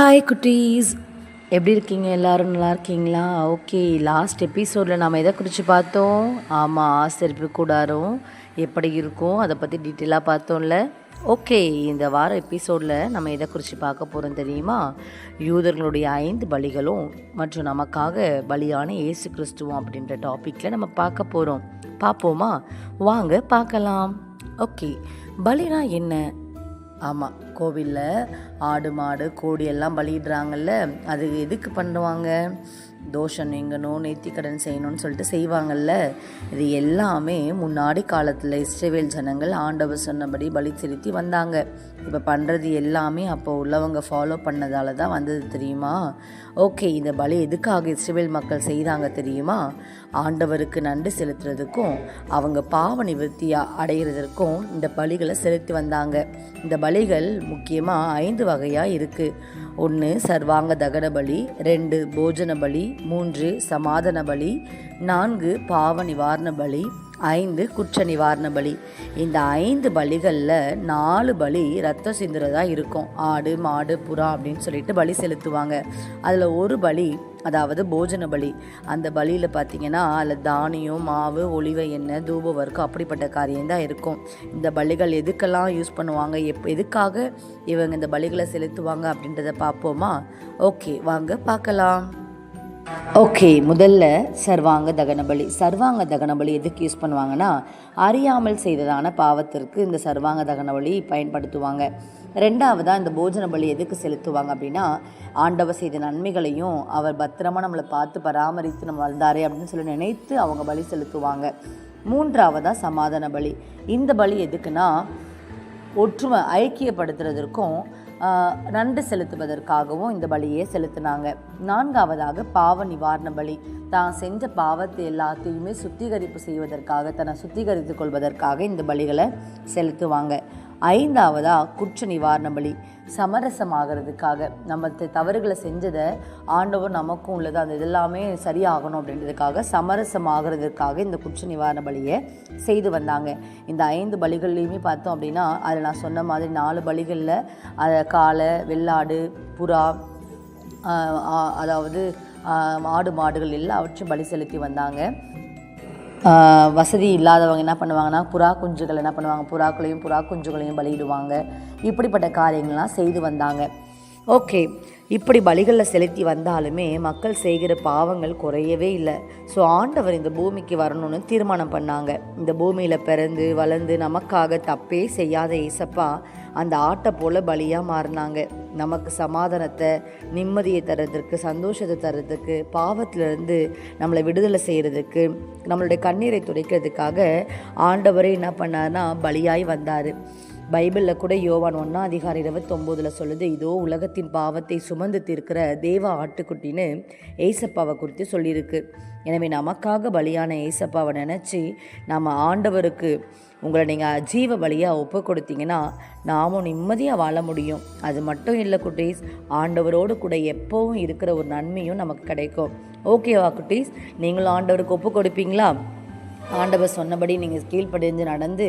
Hi குட்டீஸ். எப்படி இருக்கீங்க? எல்லாரும் நல்லா இருக்கீங்களா? ஓகே லாஸ்ட் எபிசோடில் நாம் எதை குறித்து பார்த்தோம்? ஆமாம் ஆசிரியப்பு கூடாரம். எப்படி இருக்கும்? அதை பற்றி டீட்டெயிலாக பார்த்தோம்ல. ஓகே இந்த வார எபிசோடில் நம்ம எதை குறித்து பார்க்க போகிறோம் தெரியுமா? யூதர்களுடைய ஐந்து பலிகளும் மற்றும் நமக்காக பலியான இயேசு கிறிஸ்துவம் அப்படின்ற டாப்பிக்கில் நம்ம பார்க்க போகிறோம் பார்ப்போமா? வாங்க பார்க்கலாம். ஓகே பலினா என்ன? ஆமாம் கோவிலில் ஆடு மாடு கோடி எல்லாம் பலியிடுறாங்கல்ல அது எதுக்கு பண்ணுவாங்க? தோஷம் நீங்கணும் நேர்த்திக்கடன் செய்யணும்னு சொல்லிட்டு செய்வாங்கல்ல? இது எல்லாமே முன்னாடி காலத்தில் இஸ்ரேவேல் ஜனங்கள் ஆண்டவர் சொன்னபடி பலி செலுத்தி வந்தாங்க. இப்போ பண்ணுறது எல்லாமே அப்போ உள்ளவங்க ஃபாலோ பண்ணதால தான் வந்தது தெரியுமா? ஓகே இந்த பலி எதுக்காக இஸ்ரேவேல் மக்கள் செய்தாங்க தெரியுமா? ஆண்டவருக்கு நன்றி செலுத்துறதுக்கும் அவங்க பாவ நிவர்த்தியாக அடைகிறதற்கும் இந்த பலிகளை செலுத்தி வந்தாங்க. இந்த பலிகள் முக்கியமாக ஐந்து வகையாக இருக்குது ஒன்று சர்வாங்க தகன பலி ரெண்டு போஜன பலி மூன்று சமாதான பலி நான்கு பாவ நிவாரண பலி ஐந்து குற்ற நிவாரண பலி. இந்த ஐந்து பலிகளில் நாலு பலி ரத்தம் சிந்துறதா இருக்கும். ஆடு மாடு புறா அப்படின்னு சொல்லிட்டு பலி செலுத்துவாங்க. அதில் ஒரு பலி அதாவது போஜன பலி. அந்த பலியில் பார்த்தீங்கன்னா அதில் தானியம் மாவு ஒளிவ எண்ணெய் தூப வர்க்கம் அப்படிப்பட்ட காரியம் தான் இருக்கும். இந்த பலிகள் எதுக்கெல்லாம் யூஸ் பண்ணுவாங்க? எப் எதுக்காக இவங்க இந்த பலிகளை செலுத்துவாங்க அப்படின்றத பார்ப்போமா ஓகே வாங்க பார்க்கலாம். ஓகே முதல்ல சர்வாங்க தகனபலி சர்வாங்க தகனபலி எதுக்கு யூஸ் பண்ணுவாங்கன்னா அறியாமல் செய்ததான பாவத்திற்கு இந்த சர்வாங்க தகனபலி பயன்படுத்துவாங்க. ரெண்டாவதாக இந்த போஜன பலி எதுக்கு செலுத்துவாங்க அப்படின்னா ஆண்டவர் செய்த நன்மைகளையும் அவர் பத்திரமாக நம்மளை பார்த்து பராமரித்து நம்ம வந்தாரே அப்படின்னு சொல்லி நினைத்து அவங்க பலி செலுத்துவாங்க. மூன்றாவதாக சமாதான பலி. இந்த பலி எதுக்குன்னா ஒற்றுமை ஐக்கியப்படுத்துறதற்கும் நன்றி செலுத்துவதற்காகவும் இந்த பலியை செலுத்தினாங்க. நான்காவதாக பாவ நிவாரண பலி. தான் செஞ்ச பாவத்தை எல்லாத்தையுமே சுத்திகரிப்பு செய்வதற்காக தன்னை சுத்திகரித்து கொள்வதற்காக இந்த பலிகளை செலுத்துவாங்க. ஐந்தாவதாக குற்ற நிவாரண பலி சமரசமாகிறதுக்காக நம்ம த- தவறுகளை செஞ்சதை ஆண்டவர் நமக்கும் உள்ளது. அந்த இதெல்லாமே சரியாகணும் அப்படின்றதுக்காக சமரசமாகிறதுக்காக இந்த குற்ற நிவாரண பலியை செய்து வந்தாங்க. இந்த ஐந்து பலிகள்லையுமே பார்த்தோம் அப்படின்னா அதில் நான் சொன்ன மாதிரி நாலு பலிகளில் அதை காளை வெள்ளாடு புறா அதாவது மாடு ஆடு மாடுகள் எல்லாவற்றையும் பலி செலுத்தி வந்தாங்க. வசதி இல்லாதவங்க என்ன பண்ணுவாங்கன்னா புறா குஞ்சுகள் என்ன பண்ணுவாங்க? புறாக்களையும் புறா குஞ்சுகளையும் பலியிடுவாங்க. இப்படிப்பட்ட காரியங்கள்லாம் செய்து வந்தாங்க. ஓகே. இப்படி பலிகளில் செலுத்தி வந்தாலுமே மக்கள் செய்கிற பாவங்கள் குறையவே இல்லை. ஸோ ஆண்டவர் இந்த பூமிக்கு வரணும்னு தீர்மானம் பண்ணாங்க. இந்த பூமியில் பிறந்து வளர்ந்து நமக்காக தப்பே செய்யாத ஏசப்பா அந்த ஆட்டை போல் பலியாக மாறினாங்க. நமக்கு சமாதானத்தை நிம்மதியை தர்றதுக்கு சந்தோஷத்தை தர்றதுக்கு பாவத்திலிருந்து நம்மளை விடுதலை செய்கிறதுக்கு நம்மளுடைய கண்ணீரை துடைக்கிறதுக்காக ஆண்டவரே என்ன பண்ணார்னா பலியாய் வந்தார். பைபிளில் கூட யோவான் ஒன்றாம் அதிகாரம் இருபத்தொம்போதில் சொல்லுது இதோ உலகத்தின் பாவத்தை சுமந்து தீர்க்கிற தேவ ஆட்டுக்குட்டின்னு ஏசப்பாவை குறித்து சொல்லியிருக்கு. எனவே நமக்காக பலியான ஏசப்பாவை நினச்சி நம்ம ஆண்டவருக்கு உங்களை நீங்கள் ஜீவ பலியாக ஒப்பு கொடுத்தீங்கன்னா நாமும் நிம்மதியாக வாழ முடியும். அது மட்டும் இல்லை குட்டீஸ் ஆண்டவரோடு கூட எப்போவும் இருக்கிற ஒரு நன்மையும் நமக்கு கிடைக்கும். ஓகேவா குட்டீஸ்? நீங்களும் ஆண்டவருக்கு ஒப்பு கொடுப்பீங்களா? ஆண்டவர் சொன்னபடி நீங்கள் கீழ்ப்படிஞ்சு நடந்து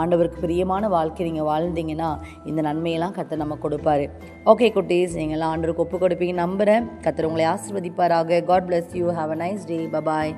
ஆண்டவருக்கு பிரியமான வாழ்க்கை நீங்கள் வாழ்ந்தீங்கன்னா இந்த நன்மையெல்லாம் கத்தை நம்ம கொடுப்பாரு. ஓகே குட்டீஸ் நீங்கள்லாம் ஆண்டவருக்கு ஒப்பு கொடுப்பீங்க நம்புகிறேன் கத்தர் உங்களை ஆசிர்வதிப்பாராக. God bless you have a nice day bye bye